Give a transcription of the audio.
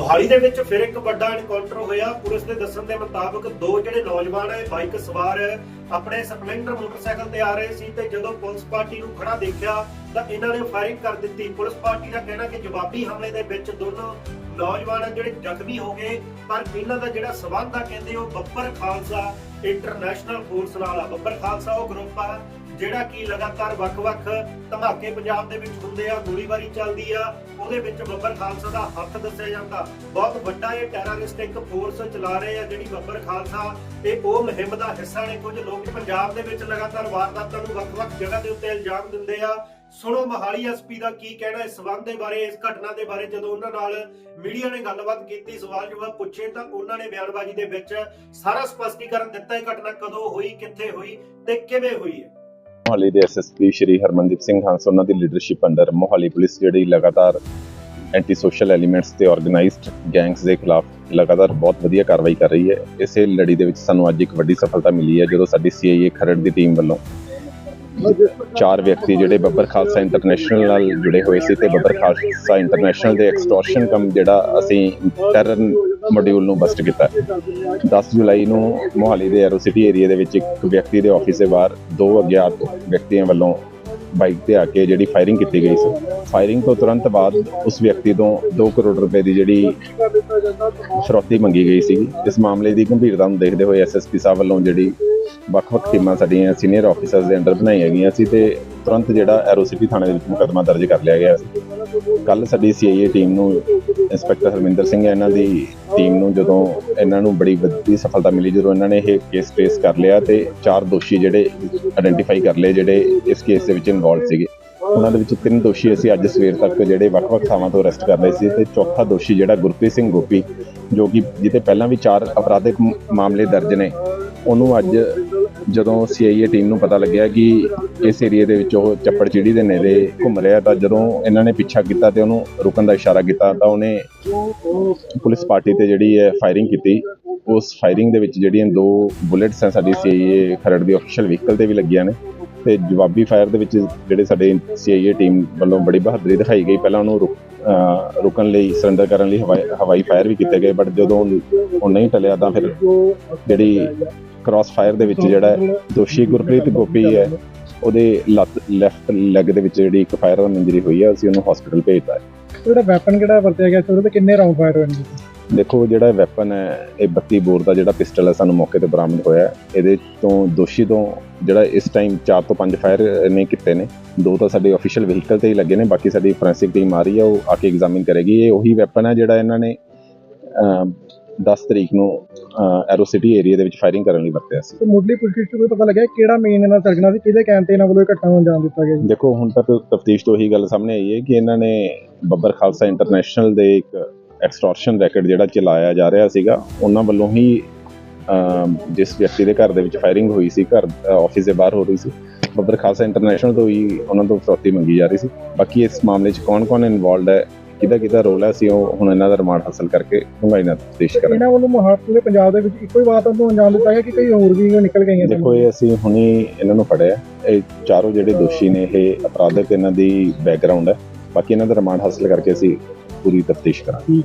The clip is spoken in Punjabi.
ਮੋਹਾਲੀ ਦੇ ਵਿੱਚ ਫਿਰ ਇੱਕ ਵੱਡਾ ਐਨਕਾਊਂਟਰ ਹੋਇਆ। ਪੁਲਿਸ ਦੇ ਦੱਸਣ ਦੇ ਮੁਤਾਬਕ ਦੋ ਜਿਹੜੇ ਨੌਜਵਾਨ ਹੈ, ਬਾਈਕ ਸਵਾਰ ਆਪਣੇ ਸਪਲੈਂਡਰ ਮੋਟਰਸਾਈਕਲ ਤੇ ਆ ਰਹੇ ਸੀ ਤੇ ਜਦੋਂ ਪੁਲਿਸ ਪਾਰਟੀ ਨੂੰ ਖੜਾ ਦੇਖਿਆ ਤਾਂ ਇਹਨਾਂ ਨੇ ਫਾਇਰਿੰਗ ਕਰ ਦਿੱਤੀ। ਪੁਲਿਸ ਪਾਰਟੀ ਦਾ ਕਹਿਣਾ ਕਿ ਜਵਾਬੀ ਹਮਲੇ ਦੇ ਵਿੱਚ ਦੋਨੋਂ ਨੌਜਵਾਨ ਹੈ ਜਿਹੜੇ ਜ਼ਖਮੀ ਹੋ ਗਏ, ਪਰ ਇਹਨਾਂ ਦਾ ਜਿਹੜਾ ਸਬੰਧ ਆ ਕਹਿੰਦੇ ਉਹ ਬੱਬਰ ਖਾਲਸਾ ਇੰਟਰਨੈਸ਼ਨਲ ਫੋਰਸ ਨਾਲ ਆ। ਬੱਬਰ ਖਾਲਸਾ ਉਹ ਗਰੁੱਪ ਆ। ਜਿਹੜਾ ਕਿ ਲਗਾਤਾਰ ਵੱਖ-ਵੱਖ ਧਮਾਕੇ ਪੰਜਾਬ ਦੇ ਵਿੱਚ ਹੁੰਦੇ ਆ, ਗੋਲੀਬਾਰੀ ਚੱਲਦੀ ਆ, ਉਹਦੇ ਵਿੱਚ ਬੱਬਰ ਖਾਲਸਾ ਦਾ ਹੱਥ ਦੱਸਿਆ ਜਾਂਦਾ। ਬਹੁਤ ਵੱਡਾ ਇਹ ਟੈਰਰਿਸਟਿਕ ਫੋਰਸ ਚਲਾ ਰਹੇ ਆ ਜਿਹੜੀ ਬੱਬਰ ਖਾਲਸਾ ਇਹ ਉਹ ਮੁਹਿੰਮ ਦਾ ਹਿੱਸਾ ਨੇ। ਕੁਝ ਲੋਕ ਪੰਜਾਬ ਦੇ ਵਿੱਚ ਲਗਾਤਾਰ ਵਾਰਦਾਤਾਂ ਨੂੰ ਵੱਖ-ਵੱਖ ਜਗ੍ਹਾ ਦੇ ਉੱਤੇ ਇਲਜ਼ਾਮ ਦਿੰਦੇ ਆ। ਸੁਣੋ ਮਹਾਲੀ ਐਸਪੀ ਦਾ ਕੀ ਕਹਿਣਾ ਇਸ ਸਬੰਧ ਦੇ ਬਾਰੇ, ਇਸ ਘਟਨਾ ਦੇ ਬਾਰੇ। ਜਦੋਂ ਉਹਨਾਂ ਨਾਲ ਮੀਡੀਆ ਨੇ ਗੱਲਬਾਤ ਕੀਤੀ, ਸਵਾਲ ਜਵਾਬ ਪੁੱਛੇ, ਤਾਂ ਉਹਨਾਂ ਨੇ ਬਿਆਨਬਾਜ਼ੀ ਦੇ ਵਿੱਚ ਸਾਰਾ ਸਪਸ਼ਟੀਕਰਨ ਦਿੱਤਾ ਇਹ ਘਟਨਾ ਕਦੋਂ ਹੋਈ, ਕਿੱਥੇ ਹੋਈ ਤੇ ਕਿਵੇਂ ਹੋਈ ਹੈ। ਮੋਹਾਲੀ ਦੇ ਐਸਐਸਪੀ ਸ਼੍ਰੀ ਹਰਮਨਦੀਪ ਸਿੰਘ ਹੰਸ ਉਹਨਾਂ ਦੀ ਲੀਡਰਸ਼ਿਪ ਅੰਡਰ ਮੋਹਾਲੀ ਪੁਲਿਸ ਜਿਹੜੀ ਲਗਾਤਾਰ ਐਂਟੀ ਸੋਸ਼ਲ ਐਲੀਮੈਂਟਸ ਤੇ ਆਰਗੇਨਾਈਜ਼ਡ ਗੈਂਗਸ ਦੇ ਖਿਲਾਫ ਲਗਾਤਾਰ ਬਹੁਤ ਵਧੀਆ ਕਾਰਵਾਈ ਕਰ ਰਹੀ ਹੈ। ਇਸੇ ਲੜੀ ਦੇ ਵਿੱਚ ਸਾਨੂੰ ਅੱਜ ਇੱਕ ਵੱਡੀ ਸਫਲਤਾ ਮਿਲੀ ਹੈ ਜਦੋਂ ਸਾਡੀ ਸੀਆਈਏ ਖਰੜ ਦੀ ਟੀਮ ਵੱਲੋਂ ਚਾਰ ਵਿਅਕਤੀ ਜਿਹੜੇ ਬੱਬਰ ਖਾਲਸਾ ਇੰਟਰਨੈਸ਼ਨਲ ਨਾਲ ਜੁੜੇ ਹੋਏ ਸੀ ਤੇ ਬੱਬਰ ਖਾਲਸਾ ਇੰਟਰਨੈਸ਼ਨਲ ਦੇ ਐਕਸਟੋਰਸ਼ਨ ਕੰਮ ਜਿਹੜਾ ਅਸੀਂ ਟੈਰਰ ਮੋਡਿਊਲ ਨੂੰ ਬਸਟ ਕੀਤਾ। 10 ਜੁਲਾਈ ਨੂੰ ਮੋਹਾਲੀ ਦੇ ਐਰੋ ਸਿਟੀ ਏਰੀਆ ਦੇ ਵਿੱਚ ਇੱਕ ਵਿਅਕਤੀ ਦੇ ਆਫਿਸ ਦੇ ਬਾਹਰ ਦੋ ਅਗਿਆਤ ਵਿਅਕਤੀਆਂ ਵੱਲੋਂ ਬਾਈਕ ਤੇ ਆ ਕੇ ਜਿਹੜੀ ਫਾਇਰਿੰਗ ਕੀਤੀ ਗਈ ਸੀ। ਫਾਇਰਿੰਗ ਤੋਂ ਤੁਰੰਤ ਬਾਅਦ ਉਸ ਵਿਅਕਤੀ ਤੋਂ 2 ਕਰੋੜ ਰੁਪਏ ਦੀ ਜਿਹੜੀ ਫਰੌਤੀ ਮੰਗੀ ਗਈ ਸੀ। ਇਸ ਮਾਮਲੇ ਦੀ ਗੰਭੀਰਤਾ ਨੂੰ ਦੇਖਦੇ ਹੋਏ ਐਸਐਸਪੀ ਸਾਹਿਬ ਵੱਲੋਂ ਜਿਹੜੀ ਵੱਖ-ਵੱਖ ਟੀਮਾਂ ਸਾਡੀਆਂ ਸੀਨੀਅਰ ਆਫੀਸਰਸ ਦੇ ਅੰਡਰ ਬਣਾਈਆਂ ਗਈਆਂ ਸੀ ਤੇ ਤੁਰੰਤ ਜਿਹੜਾ ਐਰੋ ਸਿਟੀ ਥਾਣੇ ਦੇ ਵਿੱਚ ਮੁਕੱਦਮਾ ਦਰਜ ਕਰ ਲਿਆ ਗਿਆ ਸੀ। ਕੱਲ ਸਾਡੀ ਸੀਆਈਏ ਟੀਮ ਨੂੰ ਇੰਸਪੈਕਟਰ ਹਰਮਿੰਦਰ ਸਿੰਘ ਹੈ ਇਹਨਾਂ ਦੀ ਟੀਮ ਨੂੰ ਜਦੋਂ ਇਹਨਾਂ ਨੂੰ ਬੜੀ ਵੱਡੀ ਸਫਲਤਾ ਮਿਲੀ, ਜਦੋਂ ਇਹਨਾਂ ਨੇ ਇਹ ਕੇਸ ਟ੍ਰੇਸ ਕਰ ਲਿਆ ਤੇ ਚਾਰ ਦੋਸ਼ੀ ਜਿਹੜੇ ਆਇਡੈਂਟੀਫਾਈ ਕਰ ਲਏ, ਜਿਹੜੇ ਇਸ ਕੇਸ ਦੇ ਵਿੱਚ ਇਨਵੋਲਡ ਸੀਗੇ। ਉਹਨਾਂ ਦੇ ਵਿੱਚ ਤਿੰਨ ਦੋਸ਼ੀ ਅਸੀਂ ਅੱਜ ਸਵੇਰ ਤੱਕ ਜਿਹੜੇ ਵੱਖ-ਵੱਖ ਥਾਵਾਂ ਤੋਂ ਅਰੈਸਟ ਕਰ ਲਏ ਸੀ ਤੇ ਚੌਥਾ ਦੋਸ਼ੀ ਜਿਹੜਾ ਗੁਰਪ੍ਰੀਤ ਸਿੰਘ ਗੋਪੀ, ਜੋ ਕਿ ਜਿਹਦੇ ਪਹਿਲਾਂ ਵੀ ਚਾਰ ਅਪਰਾਧਿਕ ਮਾਮਲੇ ਦਰਜ ਨੇ, ਉਹਨੂੰ ਅੱਜ ਜਦੋਂ ਸੀਆਈਏ ਟੀਮ ਨੂੰ ਪਤਾ ਲੱਗਿਆ ਕਿ ਇਸ ਏਰੀਆ ਦੇ ਵਿੱਚ ਉਹ ਚੱਪੜਚਿੜੀ ਦੇ ਨੇੜੇ ਘੁੰਮ ਰਿਹਾ ਤਾਂ ਜਦੋਂ ਇਹਨਾਂ ਨੇ ਪਿੱਛਾ ਕੀਤਾ ਤੇ ਉਹਨੂੰ ਰੁਕਣ ਦਾ ਇਸ਼ਾਰਾ ਕੀਤਾ ਤਾਂ ਉਹਨੇ ਪੁਲਿਸ ਪਾਰਟੀ ਤੇ ਜਿਹੜੀ ਹੈ ਫਾਇਰਿੰਗ ਕੀਤੀ। ਉਸ ਫਾਇਰਿੰਗ ਦੇ ਵਿੱਚ ਜਿਹੜੀਆਂ ਦੋ ਬੁਲੇਟਸ ਹੈ ਸਾਡੀ ਸੀਆਈਏ ਖਰੜ ਦੀ ਅਫੀਸ਼ੀਅਲ ਵਹੀਕਲ ਤੇ ਵੀ ਲੱਗੀਆਂ ਨੇ ਤੇ ਜਵਾਬੀ ਫਾਇਰ ਦੇ ਵਿੱਚ ਜਿਹੜੇ ਸਾਡੇ ਸੀਆਈਏ ਟੀਮ ਵੱਲੋਂ ਬੜੀ ਬਹਾਦਰੀ ਦਿਖਾਈ ਗਈ। ਪਹਿਲਾਂ ਉਹਨੂੰ ਰੁਕ- ਰੁਕਣ ਲਈ ਸਰੈਂਡਰ ਕਰਨ ਲਈ ਹਵਾਈ ਹਵਾਈ ਫਾਇਰ ਵੀ ਕੀਤੇ ਗਏ ਬਟ ਜਦੋਂ ਉਹ ਨਹੀਂ ਟਲਿਆ ਤਾਂ ਫਿਰ ਜਿਹੜੀ ਕ੍ਰਾਸ ਫਾਇਰ ਦੇ ਵਿੱਚ ਜਿਹੜਾ ਦੋਸ਼ੀ ਗੁਰਪ੍ਰੀਤ ਗੋਪੀ ਹੈ ਉਹਦੇ ਲੱਤ ਲੈਫਟ ਲੈਗ ਦੇ ਵਿੱਚ ਜਿਹੜੀ ਇੱਕ ਫਾਇਰ ਇੰਜਰੀ ਹੋਈ ਹੈ ਅਸੀਂ ਉਹਨੂੰ ਹਸਪੀਟਲ ਭੇਜਤਾ ਹੈ। ਜਿਹੜਾ ਵੈਪਨ ਕਿਹੜਾ ਵਰਤਿਆ ਗਿਆ ਸੀ? ਉਹਦੇ ਤੇ ਕਿੰਨੇ ਰਾਉਂਡ ਫਾਇਰ ਹੋਏ ਨੇ? ਦੇਖੋ ਜਿਹੜਾ ਵੈਪਨ ਹੈ ਇਹ 32 ਬੋਰ ਦਾ ਜਿਹੜਾ ਪਿਸਟਲ ਹੈ ਸਾਨੂੰ ਮੌਕੇ ਤੇ ਬਰਾਮਦ ਹੋਇਆ। ਇਹਦੇ ਤੋਂ ਦੋਸ਼ੀ ਤੋਂ ਜਿਹੜਾ ਇਸ ਟਾਈਮ 4 ਤੋਂ 5 ਫਾਇਰ ਨੇ ਕੀਤੇ ਨੇ। ਦੋ ਤਾਂ ਸਾਡੇ ਅਫੀਸ਼ੀਅਲ ਵਹੀਕਲ ਤੇ ਹੀ ਲੱਗੇ ਨੇ ਬਾਕੀ ਸਾਡੀ ਫੋਰੈਂਸਿਕ ਟੀਮ ਆ ਰਹੀ ਹੈ ਉਹ ਆ ਕੇ ਐਗਜ਼ਾਮਿਨ ਕਰੇਗੀ। ਇਹ ਉਹੀ ਵੈਪਨ ਹੈ ਜਿਹੜਾ ਇਹਨਾਂ ਨੇ 10 ਤਰੀਕ ਨੂੰ ਐਰੋ ਸਿਟੀ ਏਰੀਆ ਦੇ ਵਿੱਚ ਫਾਇਰਿੰਗ ਕਰਨ ਲਈ ਵਰਤਿਆ ਸੀ। ਤੇ ਮੁੱਢਲੀ ਤੋਂ ਕੋਈ ਪਤਾ ਲੱਗਿਆ ਕਿਹੜਾ ਮੇਨ ਇਹਨਾਂ ਸਰਜਣਾ ਸੀ ਕਿਹਦੇ ਕਹਿਣ ਤੇ ਇਹਨਾਂ ਵੱਲੋਂ ਇਹ ਘਟਨਾ ਨੂੰ ਅੰਜਾਮ ਦਿੱਤਾ ਗਿਆ ਦੇਖੋ ਹੁਣ ਤੱਕ ਤਫਤੀਸ਼ ਤੋਂ ਇਹੀ ਗੱਲ ਸਾਹਮਣੇ ਆਈ ਹੈ ਕਿ ਇਹਨਾਂ ਨੇ ਬੱਬਰ ਖਾਲਸਾ ਇੰਟਰਨੈਸ਼ਨਲ ਦੇ ਇੱਕ ਐਕਸਟੋਰਸ਼ਨ ਰੈਕਟ ਜਿਹੜਾ ਚਲਾਇਆ ਜਾ ਰਿਹਾ ਸੀਗਾ ਉਹਨਾਂ ਵੱਲੋਂ ਹੀ ਜਿਸ ਵਿਅਕਤੀ ਦੇ ਘਰ ਦੇ ਵਿੱਚ ਫਾਇਰਿੰਗ ਹੋਈ ਸੀ ਘਰ ਆਫਿਸ ਦੇ ਬਾਹਰ ਹੋ ਰਹੀ ਸੀ ਬੱਬਰ ਖਾਲਸਾ ਇੰਟਰਨੈਸ਼ਨਲ ਤੋਂ ਹੀ ਉਹਨਾਂ ਤੋਂ ਫਰੌਤੀ ਮੰਗੀ ਜਾ ਰਹੀ ਸੀ। ਬਾਕੀ ਇਸ ਮਾਮਲੇ 'ਚ ਕੌਣ-ਕੌਣ ਇਨਵੋਲਡ ਹੈ ਕਿਹਦਾ ਕਿਹਦਾ ਰੋਲ ਹੈ ਅਸੀਂ ਉਹ ਹੁਣ ਇਹਨਾਂ ਦਾ ਰਿਮਾਂਡ ਹਾਸਲ ਕਰਕੇ ਡੂੰਘਾਈ ਨਾਲ ਤਫਤੀਸ਼ ਕਰਾਂਗੇ। ਇਹਨਾਂ ਵੱਲੋਂ ਮਹਾਰਾਸ਼ਟਰ ਪੂਰੇ ਪੰਜਾਬ ਦੇ ਵਿੱਚ ਇੱਕੋ ਹੀ ਵਾਰ ਨੂੰ ਅੰਜਾਮ ਦਿੱਤਾ ਗਿਆ ਕਿ ਕਈ ਹੋਰ ਵੀ ਨਿਕਲ ਗਈਆਂ। ਦੇਖੋ ਇਹ ਅਸੀਂ ਹੁਣੀ ਇਹਨਾਂ ਨੂੰ ਫੜਿਆ। ਇਹ ਚਾਰੋਂ ਜਿਹੜੇ ਦੋਸ਼ੀ ਨੇ ਇਹ ਅਪਰਾਧਕ ਇਹਨਾਂ ਦੀ ਬੈਕਗ੍ਰਾਉਂਡ ਹੈ ਬਾਕੀ ਇਹਨਾਂ ਦਾ ਰਿਮਾਂਡ ਹਾਸਲ ਕਰਕੇ ਅਸੀਂ ਪੂਰੀ ਤਫਤੀਸ਼ ਕਰਾਂਗੇ।